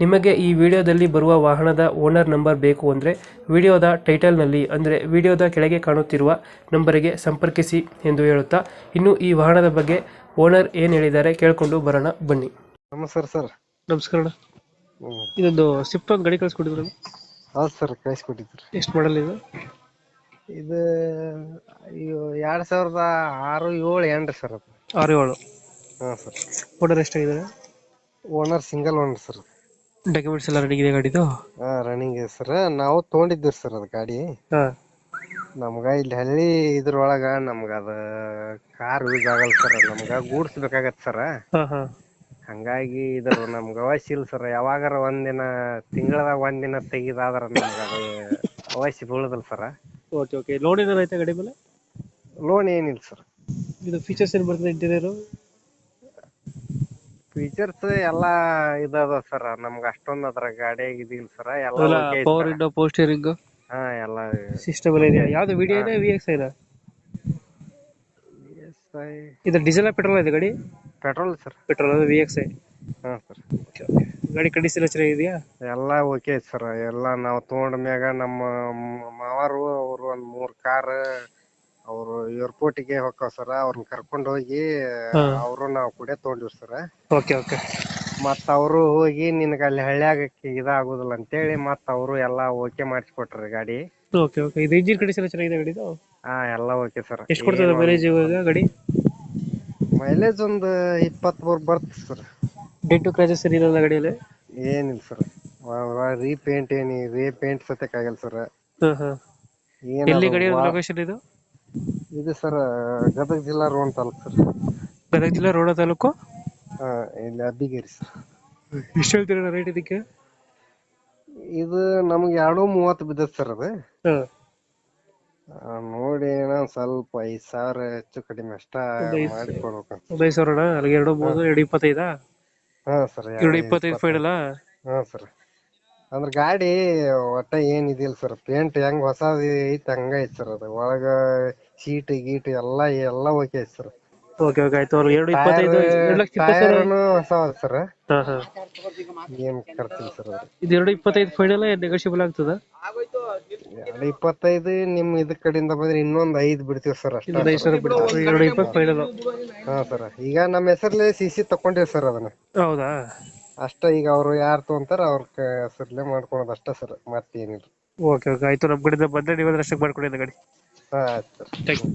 ನಿಮಗೆ ಈ ವಿಡಿಯೋದಲ್ಲಿ ಬರುವ ವಾಹನದ ಓನರ್ ನಂಬರ್ ಬೇಕು ಅಂದರೆ ವಿಡಿಯೋದ ಟೈಟಲ್ನಲ್ಲಿ ಅಂದರೆ ವಿಡಿಯೋದ ಕೆಳಗೆ ಕಾಣುತ್ತಿರುವ ನಂಬರಿಗೆ ಸಂಪರ್ಕಿಸಿ ಎಂದು ಹೇಳುತ್ತಾ ಇನ್ನು ಈ ವಾಹನದ ಬಗ್ಗೆ ಓನರ್ ಏನು ಹೇಳಿದ್ದಾರೆ ಕೇಳಿಕೊಂಡು ಬರೋಣ ಬನ್ನಿ. ನಮಸ್ಕಾರ ಸರ್. ನಮಸ್ಕಾರ ಅಣ್ಣ. ಹ್ಮ್. ಇದೊಂದು ಸ್ವಿಫ್ಟ್ ಒಂದು ಗಾಡಿ ಕಳಿಸ್ಕೊಟ್ಟಿದ್ರು ಹೌದು ಸರ್ ಕಳಿಸ್ಕೊಟ್ಟಿದ್ರು. ಎಷ್ಟು ಮಾಡಲ್ ಇದು? ಇದು ಅಯ್ಯೋ ಎರಡ್ ಸಾವಿರದ ಆರು ಏಳು ಎಂಟ್ರಿ ಸರ್ ಅದು. ಆರು ಏಳು. ಹಾಂ sir. Owner ಎಷ್ಟಾಗಿದ್ದಾರೆ owner single owner sir documents ಎಲ್ಲ ರೆಡಿ ಇದೆ ಗಾಡಿದು? ಹಾ ರನ್ನಿಂಗ್ ಇದೆ ಸರ್ ನಾವು ತೊಗೊಂಡಿದ್ದೀವಿ ಸರ್ ಅದು ಗಾಡಿ. ಹಾಂ. ನಮ್ಗ ಇಲ್ಲಿ ಹಳ್ಳಿ ಇದ್ರೊಳಗ ನಮ್ಗ ಅದ ಕಾರ್ ಯೂಸ್ ಆಗಲ್ಲ ಸರ್ ನಮ್ಗ ಗೂಡ್ಸ್ ಬೇಕಾಗತ್ತೆ ಸರ್ ಹಾಂ ಹಾಂ. ಹಂಗಾಗಿ ಇದ್ರ ನಮ್ಗ ಅವಶ್ಯ ಇಲ್ಲ ಸರ್ ಯಾವಾಗಾರ ಒಂದಿನ ತಿಂಗಳದಾಗ ಒಂದಿನ ತೆಗಿದಾದ್ರ ನಮ್ಗ ಅದು ಅವಶ್ಯ ಬೀಳದಲ್ಲ ಸರ್ ಓಕೆ ಓಕೆ ಲೋನ್ ಏನಾರು ಐತೆ ಗಾಡಿ ಮೇಲೆ? ಲೋನ್ ಏನಿಲ್ಲ ಸರ್ ಇದು ಫೀಚರ್ಸ್ ಏನು ಬರ್ತದೆ ಇಂಟೀರಿಯರು ಫೀಚರ್ಸ್ ಎಲ್ಲಾ ಇದಾವ ಸರ್ ನಮ್ಗ ಅಷ್ಟೊಂದ್ ಅದ್ರ ಗಾಡಿಯಾಗ ಇದಿಲ್ಲ ಸರ್ ಎಲ್ಲ ಪವರ್. ವಿಂಡೋ ಸ್ಟೀರಿಂಗ್ ಹಾ ಎಲ್ಲ ಸಿಸ್ಟಮ್ ಎಲ್ಲ ಇದೆಯಾ? ಯಾವ್ದು ವಿಡಿಯೋ ಇದೆ ವಿ ಎಕ್ಸ್ ಇದೆ? ಇದು ಡೀಸೆಲ್ ಪೆಟ್ರೋಲ್ ಇದೆ ಗಾಡಿ? ಪೆಟ್ರೋಲ್ ಸರ್ ಪೆಟ್ರೋಲ್ ಅದು ವಿ ಎಕ್ಸ್ ಹಾ ಸರ್ ಗಾಡಿ ಕಂಡೀಷನ್ ಚೆನ್ನಾಗಿದೆಯಾ? ಎಲ್ಲಾ ಓಕೆ ಐತಿ ಸರ್ ಎಲ್ಲಾ ನಾವು ತಗೊಂಡ ಮ್ಯಾಗ ನಮ್ಮ ಮಾವಾರು ಅವ್ರು ಒಂದ್ ಮೂರ್ ಕಾರ್ ಅವ್ರು ಏರ್ಪೋರ್ಟಿಗೆ ಹೋಗ್ತಾವ ಸರ್ ಅವ್ರನ್ನ ಕರ್ಕೊಂಡ್ ಹೋಗಿ ಹಾ. ಅವರು ನಾವ್ ಕುಡೆ ತಗೊಂಡಿವಿ ಸರ್ ಓಕೆ ಓಕೆ ಮತ್ತ ಅವರು ಹೋಗಿ ನಿನಗ ಅಲ್ಲಿ ಹಳ್ಳ್ಯಾಗ ಇದಾಗುದಿಲ್ಲ ಅಂತೇಳಿ ಮತ್ತ ಅವರು ಎಲ್ಲಾ ಓಕೆ ಮಾಡಿಸ್ಕೊಟ್ರಿ ಗಾಡಿ. ಓಕೆ ಓಕೆ ಇದು ಇಂಜಿನ್ ಕಂಡೀಷನ್ ಚೆನ್ನಾಗಿದೆ ಗಾಡಿದು? ಹಾ ಎಲ್ಲಾ ಓಕೆ ಸರ್ ಎಷ್ಟು ಕೊಡ್ತದೆ ಮೈಲೇಜ್ ಇವಾಗ ಗಾಡಿ? ಮೈಲೇಜ್ ಒಂದ್ ಇಪ್ಪತ್ತ್ ಮೂರ್ ಬರ್ತ್ ಸರ್ ಡೆಂಟು ಕ್ರಾಚಸ್ ಏನಿಲ್ಲ ಗಾಡಿಯಲ್ಲಿ? ಏನಿಲ್ಲ ಸರ್ ರೀಪೇಂಟ್ ಏನಿ ರೀಪೇಂಟ್ ಸತ್ಯಕ್ಕಾಗಲ್ಲ ಸರ್ ಹಾಂ ಹಾಂ. ಎಲ್ಲಿ ಗಾಡಿ ಲೊಕೇಶನ್ ಇದು? ಇದು ಸರ್ ಗದಗ ಜಿಲ್ಲಾ ರೋಣ ತಾಲೂಕು ಸರ್. ಗದಗ ಜಿಲ್ಲಾ ರೋಣ ತಾಲೂಕು? ಹಾ ಇಲ್ಲಿ ಅಬ್ಬಿಗೇರಿ ಸರ್. ಎಷ್ಟು ಹೇಳ್ತೀರ ರೇಟ್ ಇದಕ್ಕೆ? ಇದು ನಮ್ಗೆ ಎರಡು ಮೂವತ್ತು ಬಿದ್ದತ್ ಸರ್ ಅದು. ನೋಡಿ ಏನೋ ಸ್ವಲ್ಪ ಐದ್ ಸಾವಿರ ಹೆಚ್ಚು ಕಡಿಮೆ ಅಷ್ಟ ಒಂದ್ ಐದ್ ಮಾಡಿ ಕೊಡ್ಬೇಕಂತ. ಒಂದು ಐದು ಸಾವಿರ ಅಲ್ಲಿಗೆ ಎರಡು ಮೂರು ಎರಡು ಇಪ್ಪತ್ತೈದಾ? ಹಾ ಸರ್ ಎರಡು ಇಪ್ಪತ್ತೈದು ಫೈನಲ್ಲ ಹಾ ಸರ್. ಅಂದ್ರ ಗಾಡಿ ಒಟ್ಟ ಏನ್ ಇದಿಲ್ಲ ಸರ್ ಪೇಂಟ್ ಹೆಂಗ್ ಹೊಸಾದ್ ಐತಿ ಹಂಗ ಐತಿ ಸರ್ ಅದು. ಒಳಗ ಸೀಟ್ ಗೀಟ್ ಎಲ್ಲಾ ಎಲ್ಲಾ ಓಕೆ ಐತಿ ಸರ್ ಓಕೆ ಓಕೆ ಆಯ್ತು. ಅವ್ರು ಎರಡು ಇಪ್ಪತ್ತೈದು ಎರಡು ಲಕ್ಷ ಇಪ್ಪತ್ತು ಸಾವಿರ ಟೈರ್ನು ಸರ್ ಹಾಂ ಹಾಂ. ಏನ್ ಖರ್ಚಿಲ್ಲ ಸರ್ ಅದು? ಇದು ಎರಡು ಇಪ್ಪತ್ತೈದು ಫೈನಲ್ ನೆಗೋಷಿಯಬಲ್ ಆಗ್ತದ? ಎರಡು ಇಪ್ಪತ್ತೈದು ನಿಮ್ ಇದ್ ಕಡೆಯಿಂದ ಬಂದ್ರೆ ಇನ್ನೊಂದ್ ಐದ್ ಬಿಡ್ತೀವಿ ಸರ್ ಅಷ್ಟ ಇನ್ನೊಂದು ಐದು ಸಾವಿರ ಬಿಡ್ತಾರೆ ಎರಡು ಇಪ್ಪತ್ತು ಫೈನಲ್ ಹಾ ಸರ್ ಈಗ ನಮ್ಮ ಹೆಸರ್ಲೆ ಸಿ ಸಿ ತಕೊಂಡಿವಿ ಸರ್ ಅದನ್ನ. ಹೌದಾ? ಅಷ್ಟ ಈಗ ಅವ್ರು ಯಾರ್ ತಗೊಂತಾರ ಅವ್ರ ಹೆಸರ್ಲೆ ಮಾಡ್ಕೊಳೋದು ಅಷ್ಟ ಸರ್ ಮತ್ತೇನಿಲ್ಲ. ಓಕೆ ಓಕೆ ಆಯ್ತು ನಮ್ಮ ಕಡೆಯಿಂದ ಬಂದ್ರೆ ನೀವು ಅಷ್ಟಕ್ಕೆ ಮಾಡ್ಕೊಡಿ ಗಾಡಿ. ಹಾ ಆಯ್ತು ಸರ್. Thank you